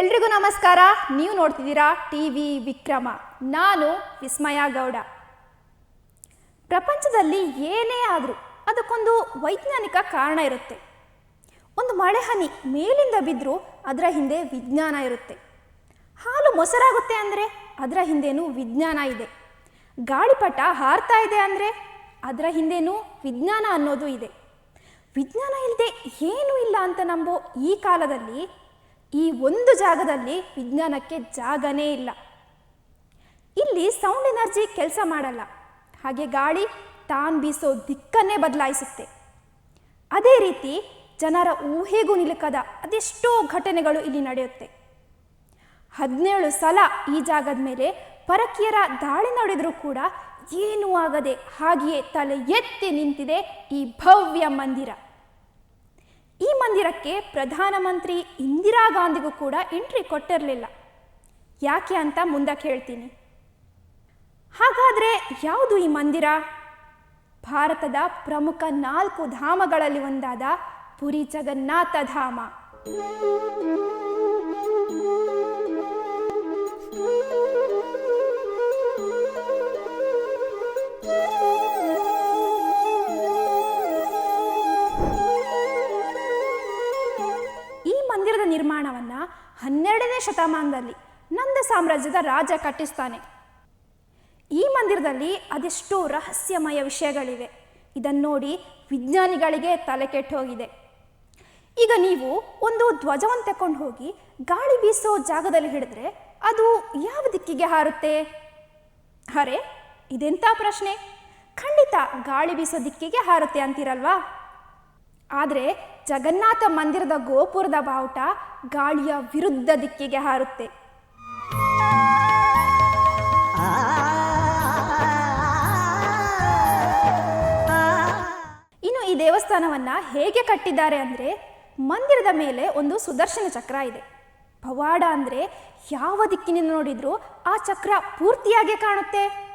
ಎಲ್ರಿಗೂ ನಮಸ್ಕಾರ. ನೀವು ನೋಡ್ತಿದ್ದೀರಾ ಟಿ ವಿ ವಿಕ್ರಮ. ನಾನು ವಿಸ್ಮಯ ಗೌಡ. ಪ್ರಪಂಚದಲ್ಲಿ ಏನೇ ಆದರೂ ಅದಕ್ಕೊಂದು ವೈಜ್ಞಾನಿಕ ಕಾರಣ ಇರುತ್ತೆ. ಒಂದು ಮಳೆ ಹನಿ ಮೇಲಿಂದ ಬಿದ್ದರೂ ಅದರ ಹಿಂದೆ ವಿಜ್ಞಾನ ಇರುತ್ತೆ. ಹಾಲು ಮೊಸರಾಗುತ್ತೆ ಅಂದರೆ ಅದರ ಹಿಂದೆನೂ ವಿಜ್ಞಾನ ಇದೆ. ಗಾಳಿಪಟ ಹಾರ್ತಾ ಇದೆ ಅಂದರೆ ಅದರ ಹಿಂದೆನೂ ವಿಜ್ಞಾನ ಅನ್ನೋದು ಇದೆ. ವಿಜ್ಞಾನ ಇಲ್ಲದೆ ಏನೂ ಇಲ್ಲ ಅಂತ ನಂಬೋ ಈ ಕಾಲದಲ್ಲಿ ಈ ಒಂದು ಜಾಗದಲ್ಲಿ ವಿಜ್ಞಾನಕ್ಕೆ ಜಾಗನೇ ಇಲ್ಲ. ಇಲ್ಲಿ ಸೌಂಡ್ ಎನರ್ಜಿ ಕೆಲಸ ಮಾಡಲ್ಲ. ಹಾಗೆ ಗಾಳಿ ತಾನು ಬೀಸೋ ದಿಕ್ಕನ್ನೇ ಬದಲಾಯಿಸುತ್ತೆ. ಅದೇ ರೀತಿ ಜನರ ಊಹೆಗೂ ನಿಲುಕದ ಅದೆಷ್ಟೋ ಘಟನೆಗಳು ಇಲ್ಲಿ ನಡೆಯುತ್ತೆ. ಹದಿನೇಳು ಸಲ ಈ ಜಾಗದ ಮೇಲೆ ಪರಕೀಯರ ದಾಳಿ ನಡೆದರೂ ಕೂಡ ಏನೂ ಆಗದೆ ಹಾಗೆಯೇ ತಲೆ ಎತ್ತಿ ನಿಂತಿದೆ ಈ ಭವ್ಯ ಮಂದಿರ. ಈ ಮಂದಿರಕ್ಕೆ ಪ್ರಧಾನಮಂತ್ರಿ ಇಂದಿರಾ ಗಾಂಧಿಗೂ ಕೂಡ ಎಂಟ್ರಿ ಕೊಟ್ಟಿರಲಿಲ್ಲ. ಯಾಕೆ ಅಂತ ಮುಂದಕ್ಕೆ ಹೇಳ್ತೀನಿ. ಹಾಗಾದರೆ ಯಾವುದು ಈ ಮಂದಿರ? ಭಾರತದ ಪ್ರಮುಖ ನಾಲ್ಕು ಧಾಮಗಳಲ್ಲಿ ಒಂದಾದ ಪುರಿ ಜಗನ್ನಾಥ ಧಾಮ. ಹನ್ನೆರಡನೇ ಶತಮಾನದಲ್ಲಿ ನಂದ ಸಾಮ್ರಾಜ್ಯದ ರಾಜ ಕಟ್ಟಿಸ್ತಾನೆ. ಈ ಮಂದಿರದಲ್ಲಿ ಅದೆಷ್ಟೋ ರಹಸ್ಯಮಯ ವಿಷಯಗಳಿವೆ. ಇದನ್ನು ನೋಡಿ ವಿಜ್ಞಾನಿಗಳಿಗೆ ತಲೆ ಕೆಟ್ಟು ಹೋಗಿದೆ. ಈಗ ನೀವು ಒಂದು ಧ್ವಜವನ್ನು ತಕೊಂಡು ಹೋಗಿ ಗಾಳಿ ಬೀಸೋ ಜಾಗದಲ್ಲಿ ಹಿಡಿದ್ರೆ ಅದು ಯಾವ ದಿಕ್ಕಿಗೆ ಹಾರುತ್ತೆ? ಅರೆ ಇದೆಂಥ ಪ್ರಶ್ನೆ? ಖಂಡಿತ ಗಾಳಿ ಬೀಸೋ ದಿಕ್ಕಿಗೆ ಹಾರುತ್ತೆ ಅಂತೀರಲ್ವಾ? ಆದರೆ ಜಗನ್ನಾಥ ಮಂದಿರದ ಗೋಪುರದ ಬಾವುಟ ಗಾಳಿಯ ವಿರುದ್ಧ ದಿಕ್ಕಿಗೆ ಹಾರುತ್ತೆ. ಇನ್ನು ಈ ದೇವಸ್ಥಾನವನ್ನ ಹೇಗೆ ಕಟ್ಟಿದ್ದಾರೆ ಅಂದ್ರೆ ಮಂದಿರದ ಮೇಲೆ ಒಂದು ಸುದರ್ಶನ ಚಕ್ರ ಇದೆ. ಪವಾಡ ಅಂದ್ರೆ ಯಾವ ದಿಕ್ಕಿನಿಂದ ನೋಡಿದ್ರೂ ಆ ಚಕ್ರ ಪೂರ್ತಿಯಾಗಿ ಕಾಣುತ್ತೆ.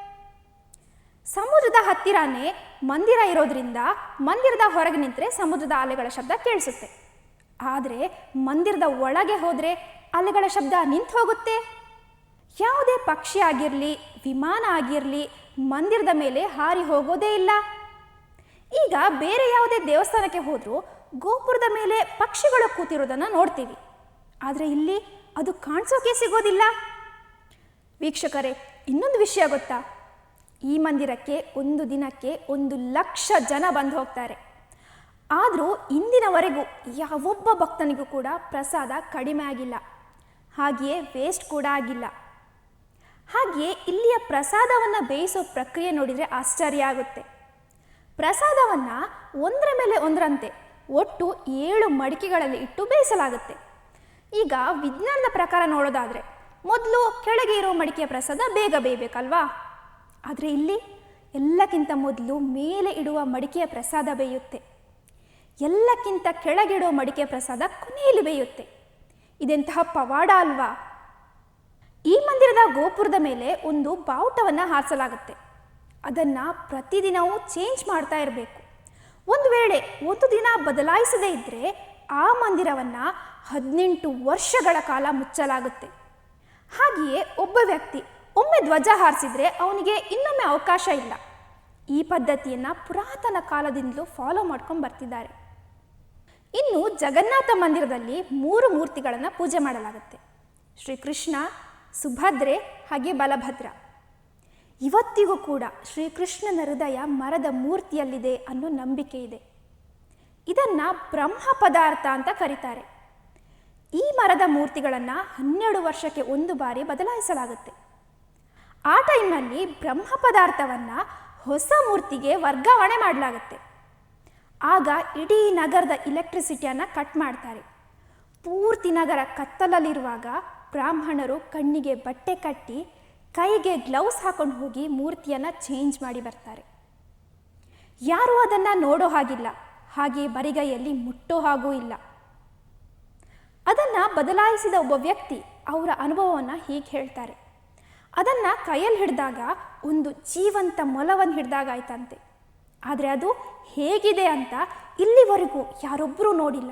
ಸಮುದ್ರದ ಹತ್ತಿರನೇ ಮಂದಿರ ಇರೋದ್ರಿಂದ ಮಂದಿರದ ಹೊರಗೆ ನಿಂತರೆ ಸಮುದ್ರದ ಅಲೆಗಳ ಶಬ್ದ ಕೇಳಿಸುತ್ತೆ. ಆದರೆ ಮಂದಿರದ ಒಳಗೆ ಹೋದರೆ ಅಲೆಗಳ ಶಬ್ದ ನಿಂತು ಹೋಗುತ್ತೆ. ಯಾವುದೇ ಪಕ್ಷಿ ಆಗಿರಲಿ, ವಿಮಾನ ಆಗಿರಲಿ, ಮಂದಿರದ ಮೇಲೆ ಹಾರಿ ಹೋಗೋದೇ ಇಲ್ಲ. ಈಗ ಬೇರೆ ಯಾವುದೇ ದೇವಸ್ಥಾನಕ್ಕೆ ಹೋದರೂ ಗೋಪುರದ ಮೇಲೆ ಪಕ್ಷಿಗಳು ಕೂತಿರೋದನ್ನು ನೋಡ್ತೀವಿ. ಆದರೆ ಇಲ್ಲಿ ಅದು ಕಾಣಿಸೋಕೆ ಸಿಗೋದಿಲ್ಲ. ವೀಕ್ಷಕರೇ, ಇನ್ನೊಂದು ವಿಷಯ ಗೊತ್ತಾ? ಈ ಮಂದಿರಕ್ಕೆ ಒಂದು ದಿನಕ್ಕೆ ಒಂದು ಲಕ್ಷ ಜನ ಬಂದು ಹೋಗ್ತಾರೆ. ಆದರೂ ಇಂದಿನವರೆಗೂ ಯಾವೊಬ್ಬ ಭಕ್ತನಿಗೂ ಕೂಡ ಪ್ರಸಾದ ಕಡಿಮೆ ಆಗಿಲ್ಲ. ಹಾಗೆಯೇ ವೇಸ್ಟ್ ಕೂಡ ಆಗಿಲ್ಲ. ಹಾಗೆಯೇ ಇಲ್ಲಿಯ ಪ್ರಸಾದವನ್ನು ಬೇಯಿಸೋ ಪ್ರಕ್ರಿಯೆ ನೋಡಿದರೆ ಆಶ್ಚರ್ಯ ಆಗುತ್ತೆ. ಪ್ರಸಾದವನ್ನು ಒಂದರ ಮೇಲೆ ಒಂದರಂತೆ ಒಟ್ಟು ಏಳು ಮಡಿಕೆಗಳಲ್ಲಿ ಇಟ್ಟು ಬೇಯಿಸಲಾಗುತ್ತೆ. ಈಗ ವಿಜ್ಞಾನದ ಪ್ರಕಾರ ನೋಡೋದಾದರೆ ಮೊದಲು ಕೆಳಗೆ ಇರೋ ಮಡಿಕೆಯ ಪ್ರಸಾದ ಬೇಗ ಬೇಯಬೇಕಲ್ವಾ? ಆದರೆ ಇಲ್ಲಿ ಎಲ್ಲಕ್ಕಿಂತ ಮೊದಲು ಮೇಲೆ ಇಡುವ ಮಡಿಕೆಯ ಪ್ರಸಾದ ಬೇಯುತ್ತೆ. ಎಲ್ಲಕ್ಕಿಂತ ಕೆಳಗಿಡುವ ಮಡಿಕೆಯ ಪ್ರಸಾದ ಕೊನೆಯಲ್ಲಿ ಬೇಯುತ್ತೆ. ಇದೆಂತಹ ಪವಾಡ ಅಲ್ವಾ? ಈ ಮಂದಿರದ ಗೋಪುರದ ಮೇಲೆ ಒಂದು ಬಾವುಟವನ್ನು ಹಾರಿಸಲಾಗುತ್ತೆ. ಅದನ್ನು ಪ್ರತಿದಿನವೂ ಚೇಂಜ್ ಮಾಡ್ತಾ ಇರಬೇಕು. ಒಂದು ವೇಳೆ ಒಂದು ದಿನ ಬದಲಾಯಿಸದೇ ಇದ್ದರೆ ಆ ಮಂದಿರವನ್ನು ಹದಿನೆಂಟು ವರ್ಷಗಳ ಕಾಲ ಮುಚ್ಚಲಾಗುತ್ತೆ. ಹಾಗೆಯೇ ಒಬ್ಬ ವ್ಯಕ್ತಿ ಒಮ್ಮೆ ಧ್ವಜ ಹಾರಿಸಿದ್ರೆ ಅವನಿಗೆ ಇನ್ನೊಮ್ಮೆ ಅವಕಾಶ ಇಲ್ಲ. ಈ ಪದ್ಧತಿಯನ್ನು ಪುರಾತನ ಕಾಲದಿಂದಲೂ ಫಾಲೋ ಮಾಡ್ಕೊಂಡು ಬರ್ತಿದ್ದಾರೆ. ಇನ್ನು ಜಗನ್ನಾಥ ಮಂದಿರದಲ್ಲಿ ಮೂರು ಮೂರ್ತಿಗಳನ್ನು ಪೂಜೆ ಮಾಡಲಾಗುತ್ತೆ. ಶ್ರೀಕೃಷ್ಣ ಸುಭದ್ರೆ ಹಾಗೆ ಬಲಭದ್ರ. ಇವತ್ತಿಗೂ ಕೂಡ ಶ್ರೀಕೃಷ್ಣನ ಹೃದಯ ಮರದ ಮೂರ್ತಿಯಲ್ಲಿದೆ ಅನ್ನೋ ನಂಬಿಕೆ ಇದೆ. ಇದನ್ನು ಬ್ರಹ್ಮ ಪದಾರ್ಥ ಅಂತ ಕರೀತಾರೆ. ಈ ಮರದ ಮೂರ್ತಿಗಳನ್ನು ಹನ್ನೆರಡು ವರ್ಷಕ್ಕೆ ಒಂದು ಬಾರಿ ಬದಲಾಯಿಸಲಾಗುತ್ತೆ. ಆ ಟೈಮ್ನಲ್ಲಿ ಬ್ರಹ್ಮ ಪದಾರ್ಥವನ್ನು ಹೊಸ ಮೂರ್ತಿಗೆ ವರ್ಗಾವಣೆ ಮಾಡಲಾಗುತ್ತೆ. ಆಗ ಇಡೀ ನಗರದ ಇಲೆಕ್ಟ್ರಿಸಿಟಿಯನ್ನು ಕಟ್ ಮಾಡ್ತಾರೆ. ಪೂರ್ತಿ ನಗರ ಕತ್ತಲಲ್ಲಿರುವಾಗ ಬ್ರಾಹ್ಮಣರು ಕಣ್ಣಿಗೆ ಬಟ್ಟೆ ಕಟ್ಟಿ ಕೈಗೆ ಗ್ಲೌಸ್ ಹಾಕೊಂಡು ಹೋಗಿ ಮೂರ್ತಿಯನ್ನು ಚೇಂಜ್ ಮಾಡಿ ಬರ್ತಾರೆ. ಯಾರೂ ಅದನ್ನು ನೋಡೋ ಹಾಗಿಲ್ಲ. ಹಾಗೆ ಬರಿಗೈಯಲ್ಲಿ ಮುಟ್ಟೋ ಹಾಗೂ ಇಲ್ಲ. ಅದನ್ನು ಬದಲಾಯಿಸಿದ ಒಬ್ಬ ವ್ಯಕ್ತಿ ಅವರ ಅನುಭವವನ್ನು ಹೀಗೆ ಹೇಳ್ತಾರೆ. ಅದನ್ನು ಕೈಯಲ್ಲಿ ಹಿಡಿದಾಗ ಒಂದು ಜೀವಂತ ಮೊಲವನ್ನು ಹಿಡಿದಾಗ ಆಯ್ತಂತೆ. ಆದರೆ ಅದು ಹೇಗಿದೆ ಅಂತ ಇಲ್ಲಿವರೆಗೂ ಯಾರೊಬ್ಬರೂ ನೋಡಿಲ್ಲ.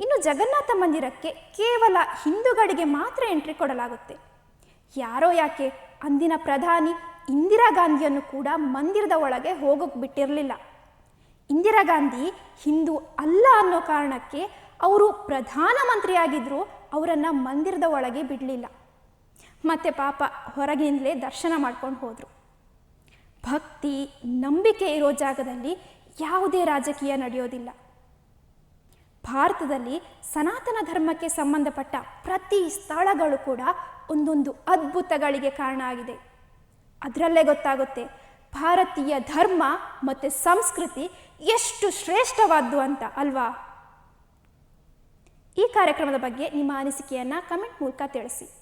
ಇನ್ನು ಜಗನ್ನಾಥ ಮಂದಿರಕ್ಕೆ ಕೇವಲ ಹಿಂದೂಗಳಿಗೆ ಮಾತ್ರ ಎಂಟ್ರಿ ಕೊಡಲಾಗುತ್ತೆ. ಯಾರೋ ಯಾಕೆ ಅಂದಿನ ಪ್ರಧಾನಿ ಇಂದಿರಾ ಗಾಂಧಿಯನ್ನು ಕೂಡ ಮಂದಿರದ ಒಳಗೆ ಹೋಗೋಕೆ ಬಿಟ್ಟಿರಲಿಲ್ಲ. ಇಂದಿರಾ ಗಾಂಧಿ ಹಿಂದೂ ಅಲ್ಲ ಅನ್ನೋ ಕಾರಣಕ್ಕೆ ಅವರು ಪ್ರಧಾನಮಂತ್ರಿಯಾಗಿದ್ದರೂ ಅವರನ್ನು ಮಂದಿರದ ಒಳಗೆ ಬಿಡಲಿಲ್ಲ. ಮತ್ತೆ ಪಾಪ ಹೊರಗಿಂದಲೇ ದರ್ಶನ ಮಾಡ್ಕೊಂಡು ಹೋದರು. ಭಕ್ತಿ, ನಂಬಿಕೆ ಇರೋ ಜಾಗದಲ್ಲಿ ಯಾವುದೇ ರಾಜಕೀಯ ನಡೆಯೋದಿಲ್ಲ. ಭಾರತದಲ್ಲಿ ಸನಾತನ ಧರ್ಮಕ್ಕೆ ಸಂಬಂಧಪಟ್ಟ ಪ್ರತಿ ಸ್ಥಳಗಳು ಕೂಡ ಒಂದೊಂದು ಅದ್ಭುತಗಳಿಗೆ ಕಾರಣ ಆಗಿದೆ. ಅದರಲ್ಲೇ ಗೊತ್ತಾಗುತ್ತೆ ಭಾರತೀಯ ಧರ್ಮ ಮತ್ತು ಸಂಸ್ಕೃತಿ ಎಷ್ಟು ಶ್ರೇಷ್ಠವಾದ್ದು ಅಂತ ಅಲ್ವಾ? ಈ ಕಾರ್ಯಕ್ರಮದ ಬಗ್ಗೆ ನಿಮ್ಮ ಅನಿಸಿಕೆಯನ್ನು ಕಮೆಂಟ್ ಮೂಲಕ ತಿಳಿಸಿ.